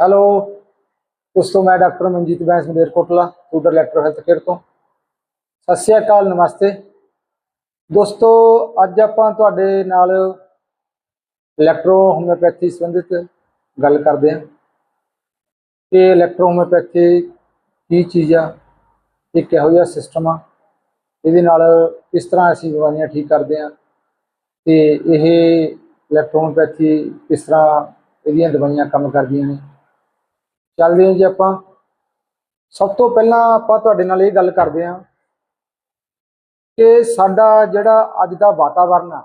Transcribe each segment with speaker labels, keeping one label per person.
Speaker 1: Hello ਦੋਸਤੋ ਮੈਂ doctor Manjeet Bains Malerkotla ਟੂਡਰ ਡਾਇਰੈਕਟਰ ਹੈਲਥ ਕੇਅਰ ਤੋਂ। ਸਤਿ ਸ਼੍ਰੀ ਅਕਾਲ, ਨਮਸਤੇ। ਦੋਸਤੋ, ਅੱਜ ਆਪਾਂ ਤੁਹਾਡੇ ਨਾਲ ਇਲੈਕਟ੍ਰੋ ਹੋਮਿਓਪੈਥੀ ਸੰਬੰਧਿਤ ਗੱਲ ਕਰਦੇ ਹਾਂ। ਕਿ ਇਲੈਕਟ੍ਰੋ ਹੋਮਿਓਪੈਥੀ ਕੀ ਚੀਜ਼ ਆ? ਇਹ ਕਿਹੋ ਜਿਹਾ ਸਿਸਟਮ ਆ? ਇਹਦੇ ਨਾਲ ਕਿਸ ਤਰ੍ਹਾਂ ਅਸੀਂ ਬਿਮਾਰੀਆਂ ਠੀਕ ਕਰਦੇ ਹਾਂ? ਤੇ ਇਹ ਇਲੈਕਟ੍ਰੋ ਕਿਸ ਤਰ੍ਹਾਂ ਇਹਦੀਆਂ ਦਵਾਈਆਂ ਕੰਮ ਕਰਦੀਆਂ ਨੇ? ਚੱਲਦੇ ਹਾਂ ਜੀ ਆਪਾਂ। ਸਭ ਤੋਂ ਪਹਿਲਾਂ ਆਪਾਂ ਤੁਹਾਡੇ ਨਾਲ ਇਹ ਗੱਲ ਕਰਦੇ ਹਾਂ ਕਿ ਸਾਡਾ ਜਿਹੜਾ ਅੱਜ ਦਾ ਵਾਤਾਵਰਨ ਆ,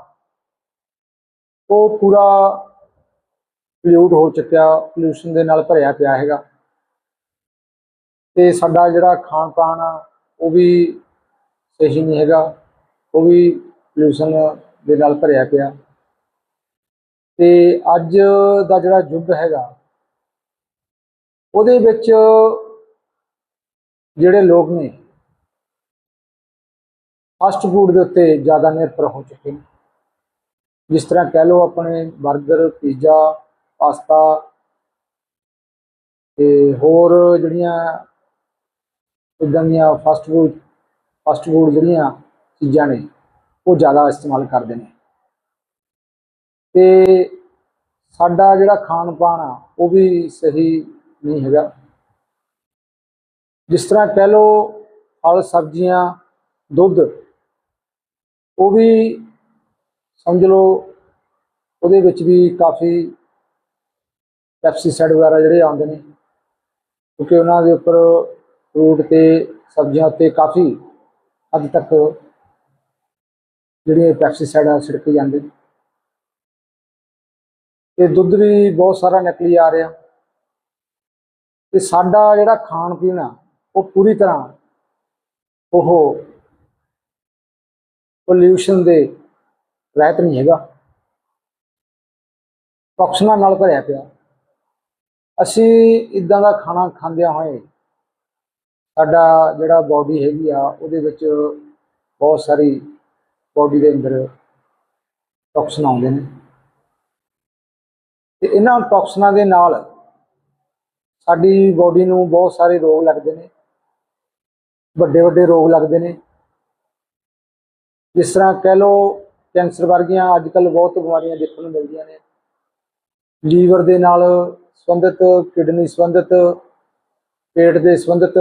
Speaker 1: ਉਹ ਪੂਰਾ ਪੋਲਿਊਟ ਹੋ ਚੁੱਕਿਆ ਪੋਲੂਸ਼ਨ ਦੇ ਨਾਲ ਭਰਿਆ ਪਿਆ ਹੈਗਾ। ਤੇ ਸਾਡਾ ਜਿਹੜਾ ਖਾਣ ਪਾਣ ਆ, ਉਹ ਵੀ ਸਹੀ ਨਹੀਂ ਹੈਗਾ, ਉਹ ਵੀ ਪੋਲੂਸ਼ਨ ਦੇ ਨਾਲ ਭਰਿਆ ਪਿਆ। ਤੇ ਅੱਜ ਦਾ ਜਿਹੜਾ ਯੁੱਗ ਹੈਗਾ ਉਹਦੇ ਵਿੱਚ ਜਿਹੜੇ ਲੋਕ ਨੇ ਫਾਸਟ ਫੂਡ ਦੇ ਉੱਤੇ ਜ਼ਿਆਦਾ ਨਿਰਭਰ ਹੋ ਚੁੱਕੇ ਨੇ। ਜਿਸ ਤਰ੍ਹਾਂ ਕਹਿ ਲਓ ਆਪਣੇ 버ਗਰ ਪੀਜ਼ਾ, ਪਾਸਤਾ ਤੇ ਹੋਰ ਜਿਹੜੀਆਂ ਇਦਾਂ ਦੀਆਂ ਫਾਸਟ ਫੂਡ ਫਾਸਟ ਫੂਡ ਜਿਹੜੀਆਂ ਚੀਜ਼ਾਂ ਨੇ, ਉਹ ਜ਼ਿਆਦਾ ਇਸਤੇਮਾਲ ਕਰਦੇ ਨੇ। ਤੇ ਸਾਡਾ ਜਿਹੜਾ ਖਾਣ ਪਾਣ ਆ, ਉਹ ਵੀ ਸਹੀ ਨਹੀਂ ਹੈਗਾ। ਜਿਸ ਤਰ੍ਹਾਂ ਕਹਿ ਲਓ ਫਲ, ਸਬਜ਼ੀਆਂ, ਦੁੱਧ, ਉਹ ਵੀ ਸਮਝ ਲਓ ਉਹਦੇ ਵਿੱਚ ਵੀ ਕਾਫੀ ਪੈਪਸੀਸਾਈਡ ਵਗੈਰਾ ਜਿਹੜੇ ਆਉਂਦੇ ਨੇ, ਕਿਉਂਕਿ ਉਹਨਾਂ ਦੇ ਉੱਪਰ ਫਰੂਟ ਤੇ ਸਬਜ਼ੀਆਂ ਉੱਤੇ ਕਾਫੀ ਹੱਦ ਤੱਕ ਜਿਹੜੀਆਂ ਪੈਪਸੀਸਾਈਡ ਆ ਛਿੜਕੇ ਜਾਂਦੇ ਨੇ। ਤੇ ਦੁੱਧ ਵੀ ਬਹੁਤ ਸਾਰਾ ਨਕਲੀ ਆ ਰਿਹਾ। ਤੇ ਸਾਡਾ ਜਿਹੜਾ ਖਾਣ ਪੀਣ ਆ, ਉਹ ਪੂਰੀ ਤਰ੍ਹਾਂ ਉਹ ਪੋਲਿਊਸ਼ਨ ਦੇ ਰਹਿਤ ਨਹੀਂ ਹੈਗਾ। ਟੌਕਸਨਾਂ ਨਾਲ ਭਰਿਆ ਪਿਆ। ਅਸੀਂ ਇਦਾਂ ਦਾ ਖਾਣਾ ਖਾਂਦਿਆਂ ਹੋਏ ਸਾਡਾ ਜਿਹੜਾ ਬਾਡੀ ਹੈਗੀ ਆ, ਉਹਦੇ ਵਿੱਚ ਬਹੁਤ ਸਾਰੀ ਬਾਡੀ ਦੇ ਅੰਦਰ ਟੌਕਸਨ ਆਉਂਦੇ ਨੇ। ਤੇ ਇਹਨਾਂ ਟੌਕਸਨਾਂ ਦੇ ਨਾਲ ਸਾਡੀ ਬੋਡੀ ਨੂੰ ਬਹੁਤ ਸਾਰੇ ਰੋਗ ਲੱਗਦੇ ਨੇ। ਵੱਡੇ ਵੱਡੇ ਰੋਗ ਲੱਗਦੇ ਨੇ। ਜਿਸ ਤਰ੍ਹਾਂ ਕਹਿ ਲਓ ਕੈਂਸਰ ਵਰਗੀਆਂ ਅੱਜ ਕੱਲ ਬਹੁਤ ਬਿਮਾਰੀਆਂ ਦੇਖਣ ਨੂੰ ਮਿਲਦੀਆਂ ਨੇ। ਲੀਵਰ ਦੇ ਨਾਲ ਸੰਬੰਧਿਤ, ਕਿਡਨੀ ਸੰਬੰਧਿਤ, ਪੇਟ ਦੇ ਸੰਬੰਧਿਤ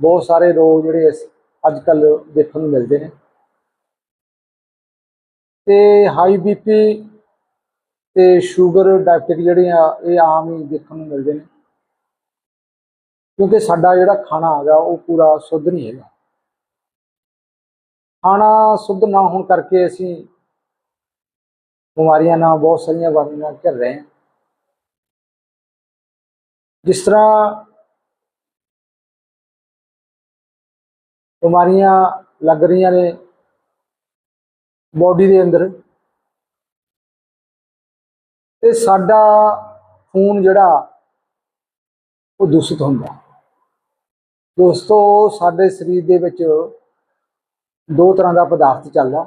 Speaker 1: ਬਹੁਤ ਸਾਰੇ ਰੋਗ ਜਿਹੜੇ ਅੱਜ ਕੱਲ ਦੇਖਣ ਨੂੰ ਮਿਲਦੇ ਨੇ। ਤੇ ਹਾਈ ਬੀਪੀ ਤੇ ਸ਼ੂਗਰ ਡਾਇਬਟਿਕ ਜਿਹੜੀਆਂ ਇਹ ਆਮ ਹੀ ਦੇਖਣ ਨੂੰ ਮਿਲਦੇ ਨੇ। ਕਿਉਂਕਿ ਸਾਡਾ ਜਿਹੜਾ ਖਾਣਾ ਹੈਗਾ, ਉਹ ਪੂਰਾ ਸ਼ੁੱਧ ਨਹੀਂ ਹੈਗਾ। ਖਾਣਾ ਸ਼ੁੱਧ ਨਾ ਹੋਣ ਕਰਕੇ ਅਸੀਂ ਬਿਮਾਰੀਆਂ ਨਾਲ, ਬਹੁਤ ਸਾਰੀਆਂ ਬਿਮਾਰੀਆਂ ਨਾਲ ਘਿਰ ਰਹੇ ਹਾਂ। ਜਿਸ ਤਰ੍ਹਾਂ ਬਿਮਾਰੀਆਂ ਲੱਗ ਰਹੀਆਂ ਨੇ ਬਾਡੀ ਦੇ ਅੰਦਰ, ਤੇ ਸਾਡਾ ਖੂਨ ਜਿਹੜਾ, ਉਹ ਦੂਸ਼ਿਤ ਹੁੰਦਾ। ਦੋਸਤੋ ਸਾਡੇ ਸਰੀਰ ਦੇ ਵਿੱਚ ਦੋ ਤਰ੍ਹਾਂ ਦਾ ਪਦਾਰਥ ਚੱਲਦਾ,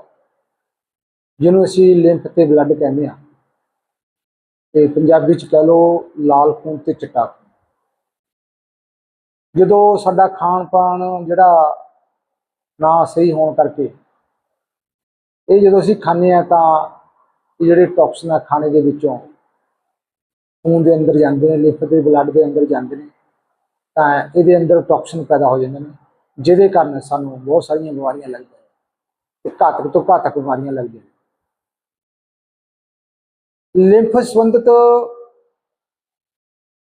Speaker 1: ਜਿਹਨੂੰ ਅਸੀਂ ਲਿੰਫ ਤੇ ਬਲੱਡ ਕਹਿੰਦੇ ਹਾਂ। ਤੇ ਪੰਜਾਬੀ ਚ ਕਹਿ ਲਓ ਲਾਲ ਖੂਨ ਤੇ ਚਿੱਟਾ ਖੂਨ ਜਦੋਂ ਸਾਡਾ ਖਾਣ ਪਾਣ ਜਿਹੜਾ ਨਾ ਸਹੀ ਹੋਣ ਕਰਕੇ, ਇਹ ਜਦੋਂ ਅਸੀਂ ਖਾਂਦੇ ਆ ਤਾਂ ਇਹ ਜਿਹੜੇ ਟੌਕਸਿਨ ਆ ਖਾਣੇ ਦੇ ਵਿੱਚੋਂ, ਖੂਨ ਦੇ ਅੰਦਰ ਜਾਂਦੇ ਨੇ ਲਿਫ ਦੇ ਬਲੱਡ ਦੇ ਅੰਦਰ ਜਾਂਦੇ ਨੇ। ਤਾਂ ਇਹਦੇ ਅੰਦਰ ਟੌਕਸਿਨ ਪੈਦਾ ਹੋ ਜਾਂਦੇ ਨੇ, ਜਿਹਦੇ ਕਾਰਨ ਸਾਨੂੰ ਬਹੁਤ ਸਾਰੀਆਂ ਬਿਮਾਰੀਆਂ ਲੱਗਦੀਆਂ ਤੇ ਘਾਤਕ ਤੋਂ ਘਾਤਕ ਬਿਮਾਰੀਆਂ ਲੱਗਦੀਆਂ ਨੇ। ਲਿੰਫ ਸੰਬੰਧਿਤ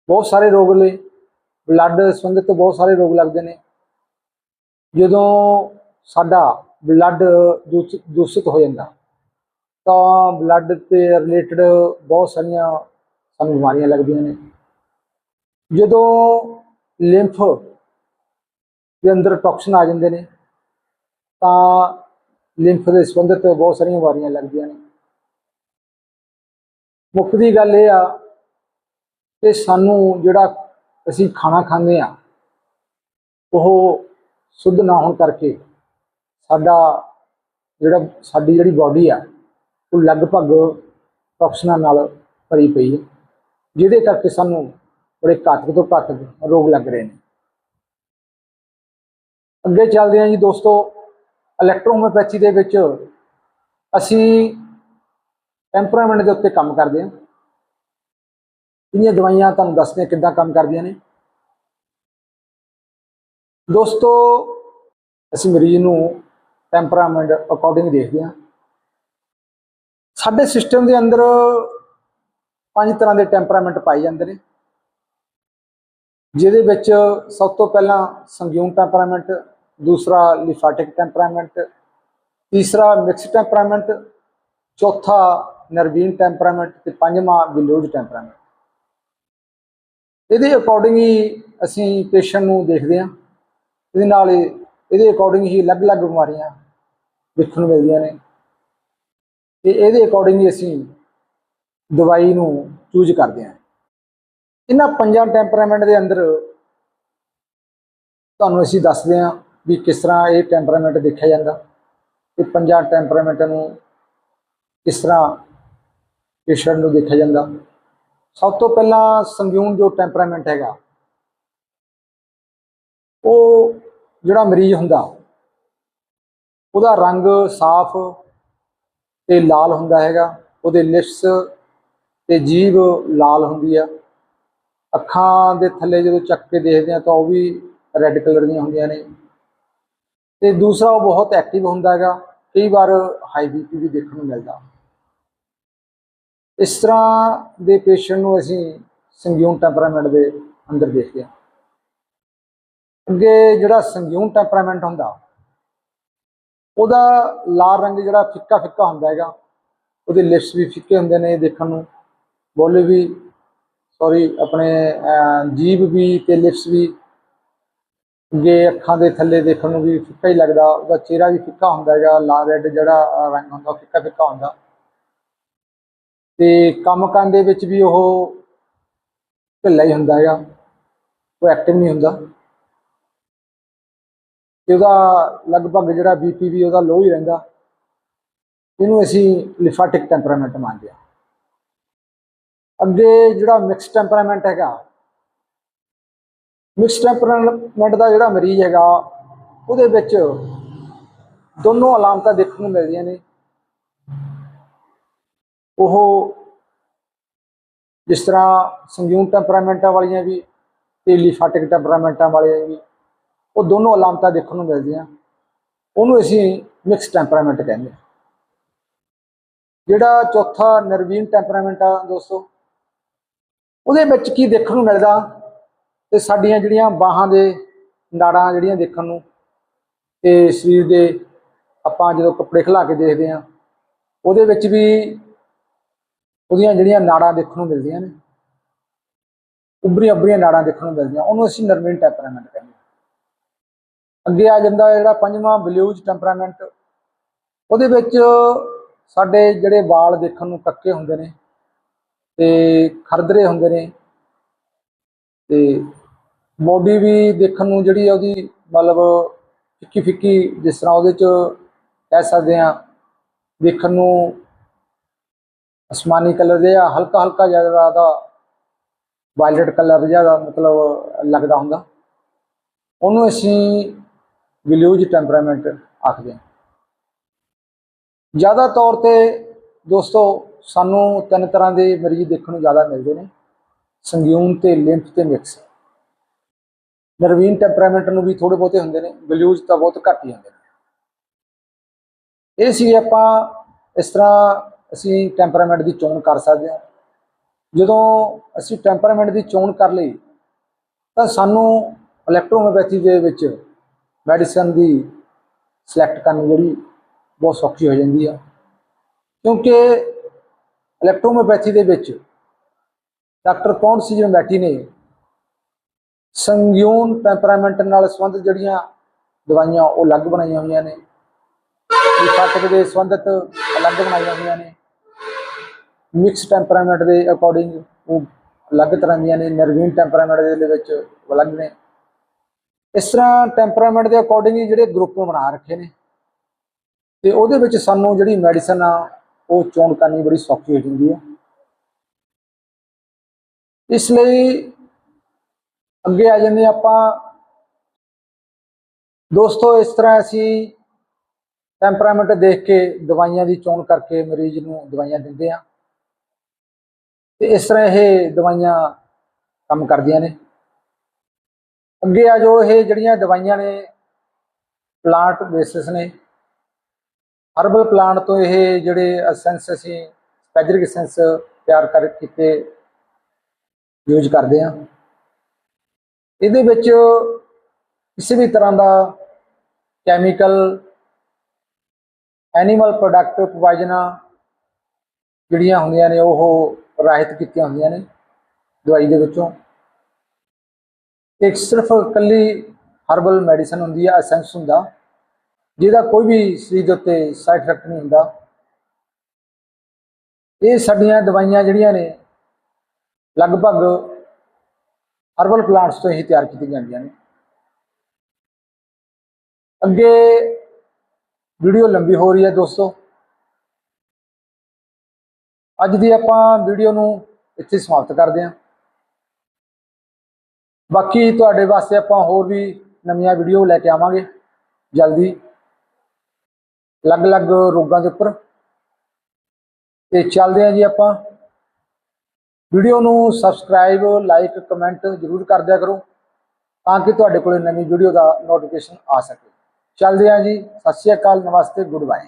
Speaker 1: ਬਹੁਤ ਸਾਰੇ ਰੋਗ ਨੇ ਬਲੱਡ ਸੰਬੰਧਿਤ ਬਹੁਤ ਸਾਰੇ ਰੋਗ ਲੱਗਦੇ ਨੇ। ਜਦੋਂ ਸਾਡਾ ਬਲੱਡ ਦੂਸ਼ਿਤ ਹੋ ਜਾਂਦਾ, ਤਾਂ ਬਲੱਡ ਤੇ ਰਿਲੇਟਡ ਬਹੁਤ ਸਾਰੀਆਂ ਸਾਨੂੰ ਬਿਮਾਰੀਆਂ ਲੱਗਦੀਆਂ ਨੇ। ਜਦੋਂ ਲਿੰਫ ਦੇ ਅੰਦਰ ਟੌਕਸਿਨ ਆ ਜਾਂਦੇ ਨੇ, ਤਾਂ ਲਿੰਫ ਦੇ ਸੰਬੰਧਿਤ ਬਹੁਤ ਸਾਰੀਆਂ ਬਿਮਾਰੀਆਂ ਲੱਗਦੀਆਂ ਨੇ। ਮੁੱਖ ਦੀ ਗੱਲ ਇਹ ਆ ਕਿ ਸਾਨੂੰ ਜਿਹੜਾ ਅਸੀਂ ਖਾਣਾ ਖਾਂਦੇ ਆ ਉਹ ਸ਼ੁੱਧ ਨਾ ਹੋਣ ਕਰਕੇ ਸਾਡਾ ਜਿਹੜਾ, ਸਾਡੀ ਜਿਹੜੀ ਬਾਡੀ ਆ, ਉਹ ਲਗਭਗ ਟੌਕਸਨਾਂ ਨਾਲ ਭਰੀ ਪਈ ਹੈ। ਜਿਹਦੇ ਕਰਕੇ ਸਾਨੂੰ ਔਰ ਇਹ ਘੱਟ ਤੋਂ ਘੱਟ ਰੋਗ ਲੱਗ ਰਹੇ ਨੇ। ਅੱਗੇ ਚੱਲਦੇ ਹਾਂ ਜੀ ਦੋਸਤੋ ਇਲੈਕਟ੍ਰੋਹੋਮਿਓਪੈਥੀ ਦੇ ਵਿੱਚ ਅਸੀਂ ਟੈਂਪਰਾਮੈਂਟ ਦੇ ਉੱਤੇ ਕੰਮ ਕਰਦੇ ਹਾਂ। ਇਹਦੀਆਂ ਦਵਾਈਆਂ ਤੁਹਾਨੂੰ ਦੱਸਦੇ ਹਾਂ ਕਿੱਦਾਂ ਕੰਮ ਕਰਦੀਆਂ ਨੇ। ਦੋਸਤੋ, ਅਸੀਂ ਮਰੀਜ਼ ਨੂੰ ਟੈਂਪਰਾਮੈਂਟ ਅਕੋਰਡਿੰਗ ਦੇਖਦੇ ਹਾਂ। ਸਾਡੇ ਸਿਸਟਮ ਦੇ ਅੰਦਰ ਪੰਜ ਤਰ੍ਹਾਂ ਦੇ ਟੈਂਪਰਾਮੈਂਟ ਪਾਏ ਜਾਂਦੇ ਨੇ। ਜਿਹਦੇ ਵਿੱਚ ਸਭ ਤੋਂ ਪਹਿਲਾਂ ਸੰਗਿਊਨ ਟੈਂਪਰਾਮੈਂਟ, ਦੂਸਰਾ ਲਿਫਾਟਿਕ ਟੈਂਪਰਾਮੈਂਟ, ਤੀਸਰਾ ਮਿਕਸ ਟੈਂਪਰਾਮੈਂਟ, ਚੌਥਾ ਨਰਵੀਨ ਟੈਂਪਰਾਮੈਂਟ ਤੇ ਪੰਜਵਾਂ ਬਿਲੋਜ ਟੈਂਪਰਾਮੈਂਟ। ਇਹਦੇ ਅਕੋਰਡਿੰਗ ਹੀ ਅਸੀਂ ਪੇਸ਼ੈਂਟ ਨੂੰ ਦੇਖਦੇ ਹਾਂ। ਇਹਦੇ ਨਾਲ ਇਹਦੇ ਅਕੋਰਡਿੰਗ ਹੀ ਅਲੱਗ-ਅਲੱਗ ਬਿਮਾਰੀਆਂ ਦੇਖਣ ਨੂੰ ਮਿਲਦੀਆਂ ਨੇ। ਤੇ ਇਹਦੇ ਅਕੋਰਡਿੰਗ ਹੀ ਅਸੀਂ ਦਵਾਈ ਨੂੰ ਚੂਜ਼ ਕਰਦੇ ਹਾਂ। ਇਹਨਾਂ ਪੰਜਾਂ ਟੈਂਪਰਾਮੈਂਟ ਦੇ ਅੰਦਰ ਤੁਹਾਨੂੰ ਅਸੀਂ ਦੱਸਦੇ ਹਾਂ ਵੀ ਕਿਸ ਤਰ੍ਹਾਂ ਇਹ ਟੈਂਪਰਾਮੈਂਟ ਦੇਖਿਆ ਜਾਂਦਾ ਤੇ ਪੰਜਾਂ ਟੈਂਪਰਾਮੈਂਟ ਨੂੰ ਕਿਸ ਤਰ੍ਹਾਂ ਪੇਸ਼ੈਂਟ ਨੂੰ ਦੇਖਿਆ ਜਾਂਦਾ। ਸਭ ਤੋਂ ਪਹਿਲਾਂ ਸੰਗਿਊਨ ਜੋ ਟੈਂਪਰਾਮੈਂਟ ਹੈਗਾ, ਉਹ ਜਿਹੜਾ ਮਰੀਜ਼ ਹੁੰਦਾ, ਉਹਦਾ ਰੰਗ ਸਾਫ਼ ਤੇ ਲਾਲ ਹੁੰਦਾ ਹੈਗਾ, ਉਹਦੇ ਲਿਪਸ ਤੇ ਜੀਭ ਲਾਲ ਹੁੰਦੀ ਆ। ਅੱਖਾਂ ਦੇ ਥੱਲੇ ਜਦੋਂ ਚੱਕ ਕੇ ਦੇਖਦੇ ਆ ਤਾਂ ਉਹ ਵੀ ਰੈੱਡ ਕਲਰ ਦੀਆਂ ਹੁੰਦੀਆਂ ਨੇ। ਤੇ ਦੂਸਰਾ ਉਹ ਬਹੁਤ ਐਕਟਿਵ ਹੁੰਦਾ ਹੈਗਾ, ਕਈ ਵਾਰ ਹਾਈ ਬੀਪੀ ਵੀ ਦੇਖਣ ਨੂੰ ਮਿਲਦਾ। ਇਸ ਤਰ੍ਹਾਂ ਦੇ ਪੇਸ਼ੈਂਟ ਨੂੰ ਅਸੀਂ ਸੰਗਿਊਨ ਟੈਂਪਰਾਮੈਂਟ ਦੇ ਅੰਦਰ ਦੇਖਦੇ ਹਾਂ। ਅੱਗੇ ਜਿਹੜਾ ਸੰਗਿਊਨ ਟੈਂਪਰਾਮੈਂਟ ਹੁੰਦਾ, ਉਹਦਾ ਲਾਲ ਰੰਗ ਜਿਹੜਾ ਫਿੱਕਾ ਫਿੱਕਾ ਹੁੰਦਾ ਹੈਗਾ, ਉਹਦੇ ਲਿਪਸ ਵੀ ਫਿੱਕੇ ਹੁੰਦੇ ਨੇ ਦੇਖਣ ਨੂੰ। ਬੋਲੇ ਵੀ ਸੌਰੀ ਆਪਣੇ ਅਹ, ਜੀਭ ਵੀ ਤੇ ਲਿਪਸ ਵੀ ਅੱਗੇ ਅੱਖਾਂ ਦੇ ਥੱਲੇ ਦੇਖਣ ਨੂੰ ਵੀ ਫਿੱਕਾ ਹੀ ਲੱਗਦਾ ਉਹਦਾ ਚਿਹਰਾ ਵੀ ਫਿੱਕਾ ਹੁੰਦਾ ਹੈਗਾ ਲਾਲ ਰੈੱਡ ਜਿਹੜਾ ਰੰਗ ਹੁੰਦਾ ਉਹ ਫਿੱਕਾ ਫਿੱਕਾ ਹੁੰਦਾ। ਤੇ ਕੰਮ ਕਰਨ ਦੇ ਵਿੱਚ ਵੀ ਉਹ ਢਿੱਲਾ ਹੀ ਹੁੰਦਾ ਹੈਗਾ ਉਹ ਐਕਟਿਵ ਨਹੀਂ ਹੁੰਦਾ। ਤੇ ਉਹਦਾ ਲਗਭਗ ਜਿਹੜਾ ਬੀਪੀ ਵੀ ਉਹਦਾ ਲੋ ਹੀ ਰਹਿੰਦਾ। ਇਹਨੂੰ ਅਸੀਂ ਲਿਫਾਟਿਕ ਟੈਂਪਰਾਮੈਂਟ ਮੰਨਦੇ ਹਾਂ। ਅੱਗੇ ਜਿਹੜਾ ਮਿਕਸ ਟੈਂਪਰਾਮੈਂਟ ਹੈਗਾ ਮਿਕਸ ਟੈਂਪਰਾਮੈਂਟ ਦਾ ਜਿਹੜਾ ਮਰੀਜ਼ ਹੈਗਾ, ਉਹਦੇ ਵਿੱਚ ਦੋਨੋਂ ਅਲਾਮਤਾਂ ਦੇਖਣ ਨੂੰ ਮਿਲਦੀਆਂ ਨੇ। ਉਹ ਜਿਸ ਤਰ੍ਹਾਂ ਸੰਗਿਊਨ ਟੈਂਪਰਾਮੈਂਟਾਂ ਵਾਲੀਆਂ ਵੀ ਤੇ ਲਿਫਾਟਿਕ ਟੈਂਪਰਾਮੈਂਟਾਂ ਵਾਲੀਆਂ ਵੀ, ਉਹ ਦੋਨੋਂ ਅਲਾਮਤਾਂ ਦੇਖਣ ਨੂੰ ਮਿਲਦੀਆਂ। ਉਹਨੂੰ ਅਸੀਂ ਮਿਕਸ ਟੈਂਪਰਾਮੈਂਟ ਕਹਿੰਦੇ ਜਿਹੜਾ ਚੌਥਾ ਨਰਵੀਨ ਟੈਂਪਰਾਮੈਂਟ ਆ ਦੋਸਤੋ ਉਹਦੇ ਵਿੱਚ ਕੀ ਦੇਖਣ ਨੂੰ ਮਿਲਦਾ? ਤੇ ਸਾਡੀਆਂ ਜਿਹੜੀਆਂ ਬਾਹਾਂ ਦੇ ਨਾੜਾਂ ਜਿਹੜੀਆਂ ਦੇਖਣ ਨੂੰ, ਤੇ ਸਰੀਰ ਦੇ ਆਪਾਂ ਜਦੋਂ ਕੱਪੜੇ ਖਿਲਾ ਕੇ ਦੇਖਦੇ ਆ ਉਹਦੇ ਵਿੱਚ ਵੀ ਉਹਦੀਆਂ ਜਿਹੜੀਆਂ ਨਾੜਾਂ ਦੇਖਣ ਨੂੰ ਮਿਲਦੀਆਂ ਨੇ। ਉੱਭਰੀਆਂ ਉੱਭਰੀਆਂ ਨਾੜਾਂ ਦੇਖਣ ਨੂੰ ਮਿਲਦੀਆਂ, ਉਹਨੂੰ ਅਸੀਂ ਨਰਵੀਨ ਟੈਂਪਰਾਮੈਂਟ ਕਹਿੰਦੇ ਅੱਗੇ ਆ ਜਾਂਦਾ ਜਿਹੜਾ ਪੰਜਵਾਂ ਬਲੂਜ ਟੈਂਪਰਾਮੈਂਟ, ਉਹਦੇ ਵਿੱਚ ਸਾਡੇ ਜਿਹੜੇ ਵਾਲ ਦੇਖਣ ਨੂੰ ਕੱਕੇ ਹੁੰਦੇ ਨੇ ਤੇ ਖਰਦਰੇ ਹੁੰਦੇ ਨੇ। ਤੇ ਬੋਡੀ ਵੀ ਦੇਖਣ ਨੂੰ ਜਿਹੜੀ ਆ ਉਹਦੀ ਮਤਲਬ ਫਿੱਕੀ ਫਿੱਕੀ ਜਿਸ ਤਰ੍ਹਾਂ ਉਹਦੇ ਚ ਕਹਿ ਸਕਦੇ ਆ ਦੇਖਣ ਨੂੰ ਅਸਮਾਨੀ ਕਲਰ ਦੇ ਆ ਹਲਕਾ ਹਲਕਾ ਜਿਹਾ ਦਾ ਵਾਇਲਟ ਕਲਰ ਜਿਹਾ ਮਤਲਬ ਲੱਗਦਾ ਹੁੰਦਾ। ਉਹਨੂੰ ਅਸੀਂ ਵਿਲਿਊਜ ਟੈਂਪਰਾਮੈਂਟ ਆਖਦੇ ਹਾਂ। ਜ਼ਿਆਦਾ ਤੌਰ ਤੇ ਦੋਸਤੋ ਸਾਨੂੰ ਤਿੰਨ ਤਰ੍ਹਾਂ ਦੇ ਮਰੀਜ਼ ਦੇਖਣ ਨੂੰ ਜ਼ਿਆਦਾ ਮਿਲਦੇ ਨੇ। ਸੰਗਿਊਨ ਤੇ ਲਿੰਫ ਤੇ ਮਿਕਸ। ਨਰਵੀਨ ਟੈਂਪਰਾਮੈਂਟ ਨੂੰ ਵੀ ਥੋੜੇ ਬਹੁਤੇ ਹੁੰਦੇ ਨੇ ਵਿਲਿਊਜ ਤਾਂ ਬਹੁਤ ਘੱਟ ਹੀ ਹੁੰਦੇ ਨੇ। ਇਹ ਸੀ ਆਪਾਂ ਇਸ ਤਰ੍ਹਾਂ ਅਸੀਂ ਟੈਂਪਰਾਮੈਂਟ ਦੀ ਚੋਣ ਕਰ ਸਕਦੇ ਹਾਂ। ਜਦੋਂ ਅਸੀਂ ਟੈਂਪਰਾਮੈਂਟ ਦੀ ਚੋਣ ਕਰ ਲਈ, ਤਾਂ ਸਾਨੂੰ ਇਲੈਕਟ੍ਰੋਹੋਮਿਓਪੈਥੀ ਦੇ ਵਿੱਚ ਮੈਡੀਸਨ ਦੀ ਸਿਲੈਕਟ ਕਰਨੀ ਜਿਹੜੀ ਬਹੁਤ ਸੌਖੀ ਹੋ ਜਾਂਦੀ ਆ। ਕਿਉਂਕਿ ਇਲੈਕਟ੍ਰੋਹੋਮਿਓਪੈਥੀ ਦੇ ਵਿੱਚ ਡਾਕਟਰ ਕੌਣ ਸੀ ਜਿਹਨੇ ਬੈਠੀ ਨੇ? ਸੰਗਿਊਨ ਟੈਂਪਰਾਮੈਂਟ ਨਾਲ ਸੰਬੰਧਿਤ ਜਿਹੜੀਆਂ ਦਵਾਈਆਂ ਉਹ ਅਲੱਗ ਬਣਾਈਆਂ ਹੋਈਆਂ ਨੇ। ਲਿਫਾਟਿਕ ਦੇ ਸੰਬੰਧਿਤ ਅਲੱਗ ਬਣਾਈਆਂ ਹੋਈਆਂ ਨੇ। ਮਿਕਸ ਟੈਂਪਰਾਮੈਂਟ ਦੇ ਅਕੋਰਡਿੰਗ ਉਹ ਅਲੱਗ ਤਰ੍ਹਾਂ ਦੀਆਂ ਨੇ, ਨਰਵੀਨ ਟੈਂਪਰਾਮੈਂਟ ਦੇ ਵਿੱਚ ਅਲੱਗ ਨੇ। ਇਸ ਤਰ੍ਹਾਂ ਟੈਂਪਰਾਮੈਂਟ ਦੇ ਅਕੋਰਡਿੰਗ ਜਿਹੜੇ ਗਰੁੱਪ ਬਣਾ ਰੱਖੇ ਨੇ। ਤੇ ਉਹਦੇ ਵਿੱਚ ਸਾਨੂੰ ਜਿਹੜੀ ਮੈਡੀਸਨ ਆ ਉਹ ਚੋਣ ਕਰਨੀ ਬੜੀ ਸੌਖੀ ਹੋ ਜਾਂਦੀ ਹੈ। ਇਸ ਲਈ ਅੱਗੇ ਆ ਜਾਂਦੇ ਆਪਾਂ। ਦੋਸਤੋ, ਇਸ ਤਰ੍ਹਾਂ ਅਸੀਂ ਟੈਂਪਰਾਮੈਂਟ ਦੇਖ ਕੇ ਦਵਾਈਆਂ ਦੀ ਚੋਣ ਕਰਕੇ ਮਰੀਜ਼ ਨੂੰ ਦਵਾਈਆਂ ਦਿੰਦੇ ਆ ਤੇ ਇਸ ਤਰ੍ਹਾਂ ਇਹ ਦਵਾਈਆਂ ਕੰਮ ਕਰਦੀਆਂ ਨੇ। ਅੱਗੇ ਆ ਜੋ ਇਹ ਜਿਹੜੀਆਂ ਦਵਾਈਆਂ ਨੇ ਪਲਾਂਟ ਬੇਸਿਸ ਨੇ। ਹਰਬਲ ਪਲਾਂਟ ਤੋਂ ਇਹ ਜਿਹੜੇ ਐਸੈਂਸ ਅਸੀਂ ਸਪੈਜਰਿਕ ਐਸੈਂਸ ਤਿਆਰ ਕਰ ਕੀਤੇ ਯੂਜ਼ ਕਰਦੇ ਆ ਇਹਦੇ ਵਿੱਚ ਕਿਸੇ ਵੀ ਤਰ੍ਹਾਂ ਦਾ ਕੈਮੀਕਲ ਐਨੀਮਲ ਪ੍ਰੋਡਕਟ ਪੋਇਜ਼ਨਾਂ ਜਿਹੜੀਆਂ ਹੁੰਦੀਆਂ ਨੇ, ਉਹ ਰਹਿਤ ਕੀਤੀਆਂ ਹੁੰਦੀਆਂ ਨੇ ਦਵਾਈ ਦੇ ਵਿੱਚੋਂ। ਇੱਕ ਸਿਰਫ ਇਕੱਲੀ ਹਰਬਲ ਮੈਡੀਸਨ ਹੁੰਦੀ ਆ ਐਸੈਂਸ ਹੁੰਦਾ। ਜਿਹਦਾ ਕੋਈ ਵੀ ਸਰੀਰ ਦੇ ਉੱਤੇ ਸਾਈਡ ਇਫੈਕਟ ਨਹੀਂ ਹੁੰਦਾ। ਇਹ ਸਾਡੀਆਂ ਦਵਾਈਆਂ ਜਿਹੜੀਆਂ ਨੇ, ਲਗਭਗ ਹਰਬਲ ਪਲਾਂਟਸ ਤੋਂ ਹੀ ਤਿਆਰ ਕੀਤੀਆਂ ਜਾਂਦੀਆਂ ਨੇ। ਅੱਗੇ ਵੀਡੀਓ ਲੰਬੀ ਹੋ ਰਹੀ ਹੈ ਦੋਸਤੋ। ਅੱਜ ਦੀ ਆਪਾਂ ਵੀਡੀਓ ਨੂੰ ਇੱਥੇ ਸਮਾਪਤ ਕਰਦੇ ਹਾਂ। ਬਾਕੀ ਤੁਹਾਡੇ ਵਾਸਤੇ ਆਪਾਂ ਹੋਰ ਵੀ ਨਵੀਆਂ ਵੀਡੀਓ ਲੈ ਕੇ ਆਵਾਂਗੇ। ਜਲਦੀ। ਅਲੱਗ-ਅਲੱਗ ਰੋਗਾਂ ਦੇ ਉੱਪਰ। ਤੇ ਚੱਲਦੇ ਹਾਂ ਜੀ ਆਪਾਂ। ਵੀਡੀਓ ਨੂੰ ਸਬਸਕ੍ਰਾਈਬ ਲਾਈਕ ਕਮੈਂਟ ਜ਼ਰੂਰ ਕਰ ਦਿਆ ਕਰੋ ਤਾਂ ਕਿ ਤੁਹਾਡੇ ਕੋਲ ਨਵੀਂ ਵੀਡੀਓ ਦਾ ਨੋਟੀਫਿਕੇਸ਼ਨ ਆ ਸਕੇ। ਚੱਲਦੇ ਹਾਂ ਜੀ। ਸਤਿ ਸ਼੍ਰੀ ਅਕਾਲ, ਨਮਸਤੇ ਗੁੱਡ ਬਾਏ